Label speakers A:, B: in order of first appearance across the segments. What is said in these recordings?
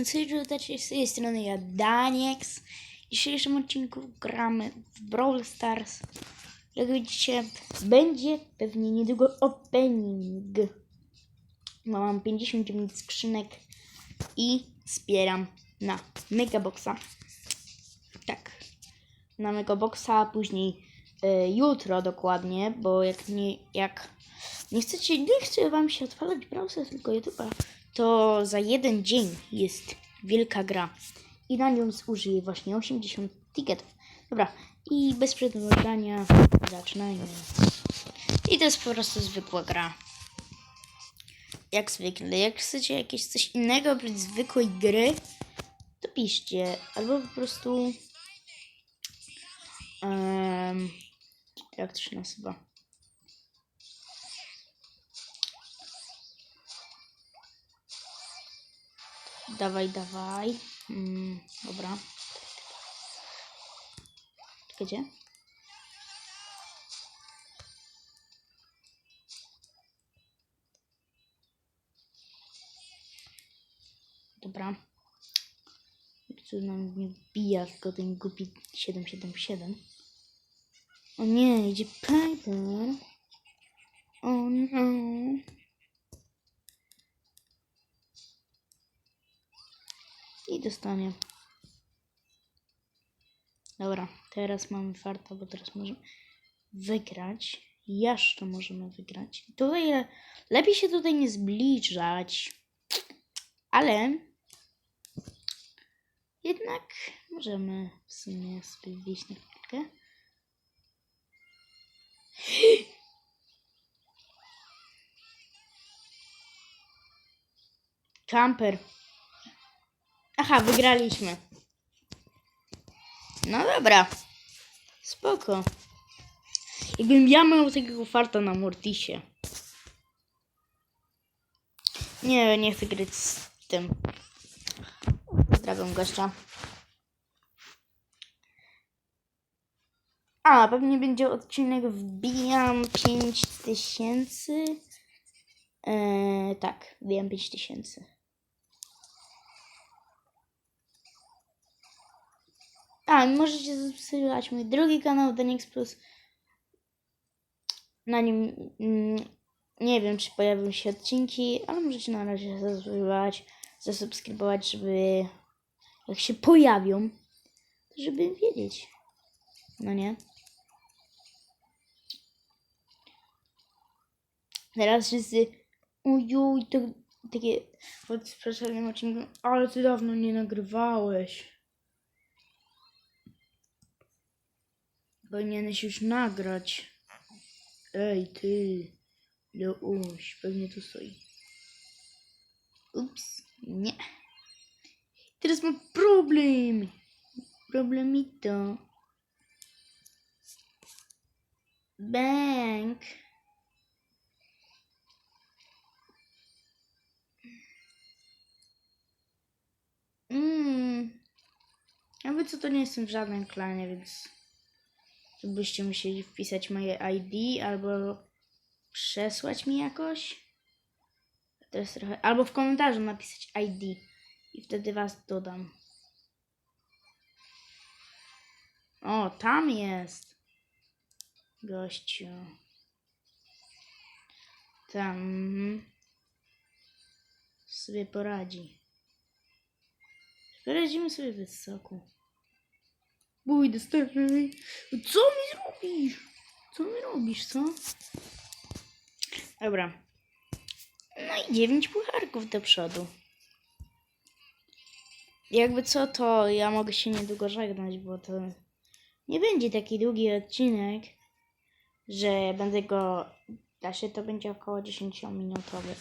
A: No co witajcie z tej strony ja Daniex. W dzisiejszym odcinku gramy w Brawl Stars. Jak widzicie, będzie pewnie niedługo opening. Bo mam 59 skrzynek i zbieram na Megaboxa. Tak, na Megaboxa, a później e, jutro dokładnie, bo jak nie, jak nie chcecie, nie chce wam się odpalać browser, tylko YouTube'a, to za jeden dzień jest wielka gra i na nią zużyję właśnie 80 ticketów. Dobra, i bez przedłużania zaczynajmy. I to jest po prostu zwykła gra. Jak zwykle, jak chcecie jakieś coś innego oprócz zwykłej gry, to piszcie, albo po prostu em, jak to się nazywa? Dawaj, dawaj. Mm, dobra. Gdzie? Dobra. Tu nam nie wbija, tylko ten głupi 777. O nie, idzie Piper. O no. I dostanie. Dobra, teraz mamy farta, bo teraz możemy wygrać. Jeszcze możemy wygrać. Tutaj le- lepiej się tutaj nie zbliżać. Ale jednak możemy w sumie sobie wyjść na chwilkę. Kamper. Aha, wygraliśmy. No dobra. Spoko. Jakbym ja miał takiego farta na Mortisie. Nie, nie chcę grać z tym. Pozdrawiam gościa. A, pewnie będzie odcinek wbijam 5000. Eee, tak, wbijam 5000. A, i możecie zasubskrybować mój drugi kanał Denix Plus. Na nim mm, nie wiem, czy pojawią się odcinki, ale możecie na razie zasubskrybować, zasubskrybować, żeby jak się pojawią, to żeby wiedzieć. No nie? Teraz wszyscy ujuj, to takie pod specjalnym odcinkiem, ale ty dawno nie nagrywałeś. Powinieneś już nagrać. Ej, ty. Leuś, pewnie tu stoi. Ups, nie. Teraz mam problem. Problemito. Bank. Mmm. Jakby co to nie jestem w żadnym klanie, więc byście musieli wpisać moje ID albo przesłać mi jakoś. To jest trochę. Albo w komentarzu napisać ID i wtedy was dodam. O, tam jest. Gościu. Tam. Sobie poradzi. Poradzimy sobie wysoko. Pójdę stary. Co mi zrobisz? Co mi robisz, co? Dobra. No i dziewięć pucharków do przodu. Jakby co, to ja mogę się niedługo żegnać, bo to nie będzie taki długi odcinek, że będę go... Da się, to będzie około 10 minutowy.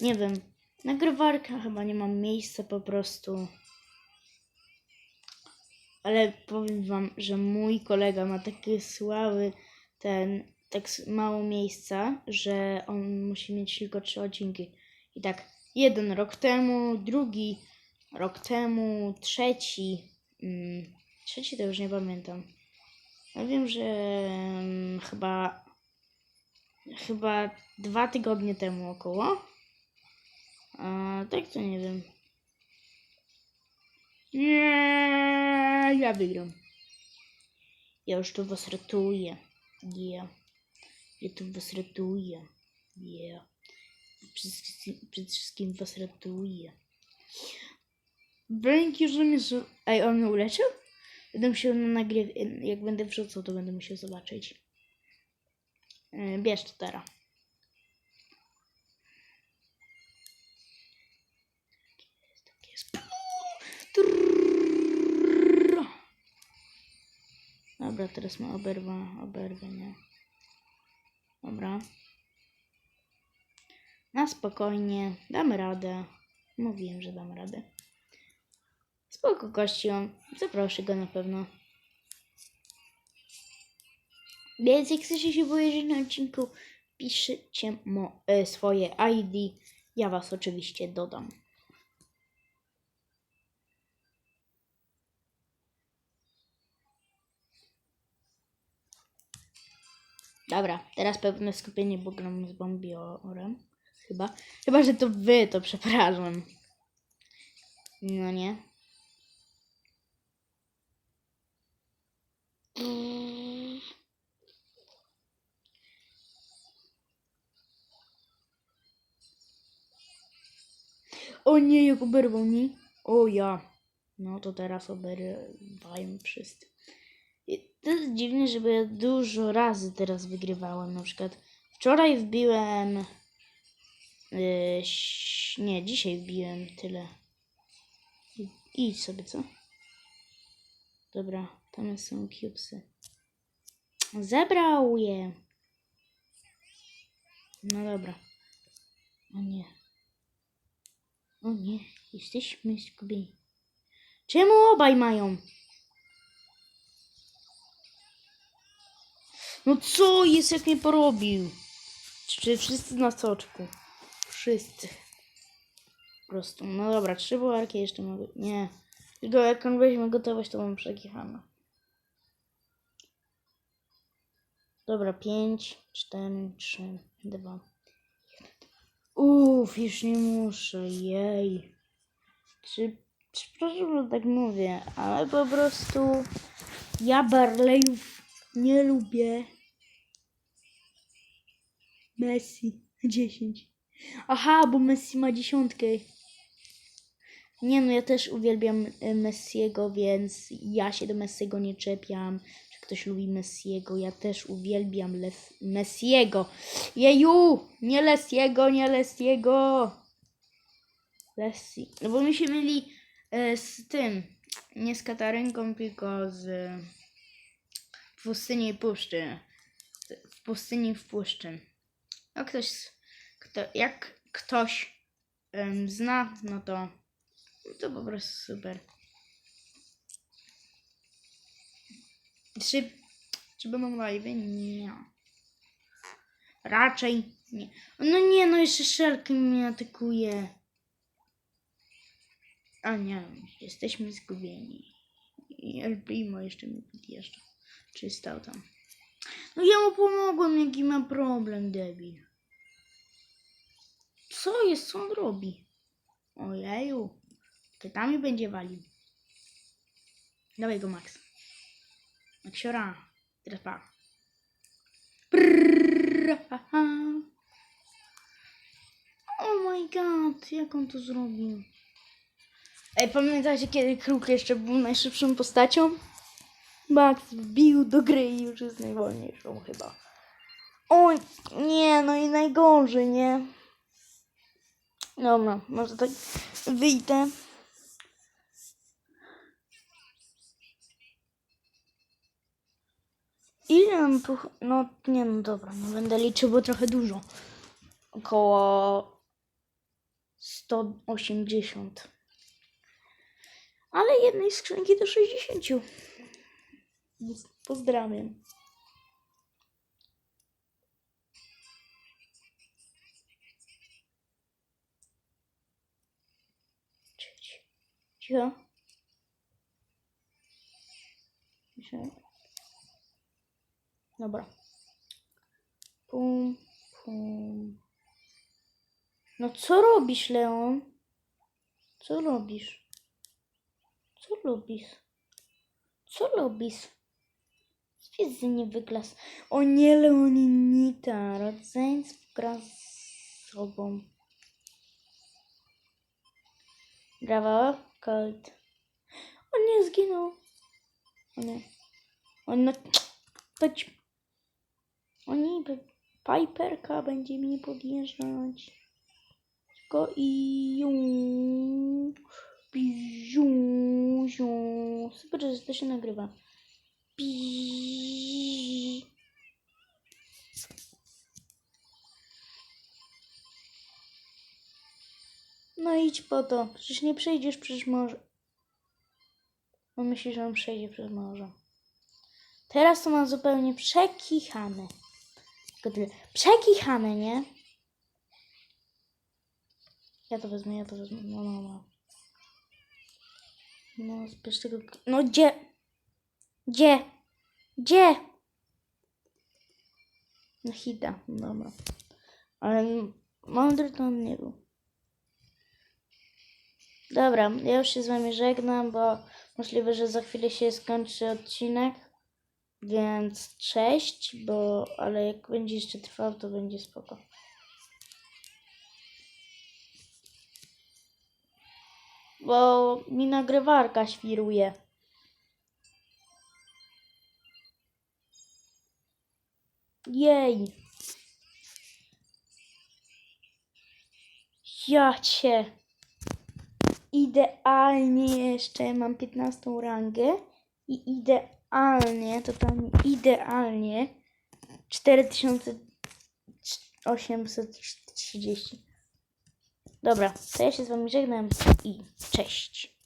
A: Nie wiem. Nagrywarka chyba nie mam miejsca po prostu. Ale powiem wam, że mój kolega ma takie sławy, ten, tak mało miejsca, że on musi mieć tylko trzy odcinki. I tak, jeden rok temu, drugi rok temu, trzeci, mm, trzeci to już nie pamiętam. Ja wiem, że mm, chyba, chyba dwa tygodnie temu około. A tak to nie wiem. Nie, ja wygram. Ja już tu was ratuję. Yeah. Ja tu was ratuję. Yeah. Przede wszystkim, przede wszystkim was ratuję. Bęki, że mnie... z- Ej, on mnie uleczył? Będę musiał na nagryw... Jak będę wrzucał, to będę musiał zobaczyć. Yy, Bierz to teraz. Tak jest. Trrrr. Dobra, teraz ma oberwa, oberwę, nie? Dobra. Na spokojnie, damy radę. Mówiłem, że dam radę. Spoko, kościół. Zaproszę go na pewno. Więc jak chcecie się pojawić na odcinku, piszcie mo, e, swoje ID. Ja was oczywiście dodam. Dobra, teraz pewne skupienie, bo gram z bombiorem. Chyba. Chyba, że to wy, to przepraszam. No nie. O nie, jak oberwał mi. O ja. No to teraz oberwają wszyscy. To jest dziwne, żeby ja dużo razy teraz wygrywałem. Na przykład wczoraj wbiłem. Yy, nie, dzisiaj wbiłem tyle. I, idź sobie, co? Dobra, tam są cubesy. Zebrał je. No dobra. O nie. O nie, jesteśmy zgubieni. Czemu obaj mają? No co jest, jak mnie porobił? Czy wszyscy na soczku? Wszyscy. Po prostu. No dobra, trzy bułarki jeszcze mogę. Nie. Tylko jak on weźmie gotowość, to mam przekichane. Dobra, pięć, cztery, trzy, dwa. Uff, już nie muszę, jej. Czy, przepraszam, że tak mówię, ale po prostu ja Barleyów nie lubię. Messi 10. Aha, bo Messi ma dziesiątkę. Nie no, ja też uwielbiam y, Messiego, więc ja się do Messiego nie czepiam. Czy ktoś lubi Messiego? Ja też uwielbiam Les Messiego. Jeju! Nie Lesiego, nie Lesiego. Lesi. No bo mi się myli e, z tym. Nie z Katarynką, tylko z w pustyni i puszczy. W pustyni w puszczy. Jak ktoś, kto, jak ktoś em, zna, no to to po prostu super. Czy, czy będą live? Nie. Raczej nie. No nie, no jeszcze szelkę mnie atakuje. A nie, jesteśmy zgubieni. I El Primo jeszcze mi podjeżdża. Czy stał tam? No ja mu pomogłem, jaki ma problem, debil. Co jest, co on robi? Ojeju. Pytami będzie walił. Dawaj go, Max. Maxiora. Teraz pa. Oh my god, jak on to zrobił? Ej, pamiętacie kiedy Kruk jeszcze był najszybszą postacią? Max wbił do gry i już jest najwolniejszą chyba. Oj, nie, no i najgorzej, nie? Dobra, może tak wyjdę. Ile mam tu... No nie no dobra, nie będę liczył, bo trochę dużo. Około 180. Ale jednej skrzynki do 60. Pozdrawiam. Cicho. Dobra. Pum, pum. No co robisz, Leon? Co robisz? Co lubisz? Co lubisz? Zwiedzy nie wyglas. O nie, Leoninita. Rodzeństwo gra z sobą. Brawo, Colt. On nie zginął. O nie. On no... Chodź. O nie, by- Piperka będzie mnie podjeżdżać. Tylko i ją. Ziu. Super, że to się nagrywa. Pi. No idź po to. Przecież nie przejdziesz przez morze. On myśli, że on przejdzie przez morze. Teraz to mam zupełnie przekichane. Tylko. Przekichane, nie? Ja to wezmę, ja to wezmę. No, no, no. No, zbierz tego. No, gdzie? Gdzie? Gdzie? No, hita. Dobra. Ale mądry to on nie był. Dobra, ja już się z wami żegnam, bo możliwe, że za chwilę się skończy odcinek. Więc cześć, bo ale jak będzie jeszcze trwał, to będzie spoko. Bo mi nagrywarka świruje. Jej. Ja cię. Idealnie jeszcze mam 15 rangę i idealnie, totalnie idealnie 4830. Dobra, to ja się z wami żegnam i cześć.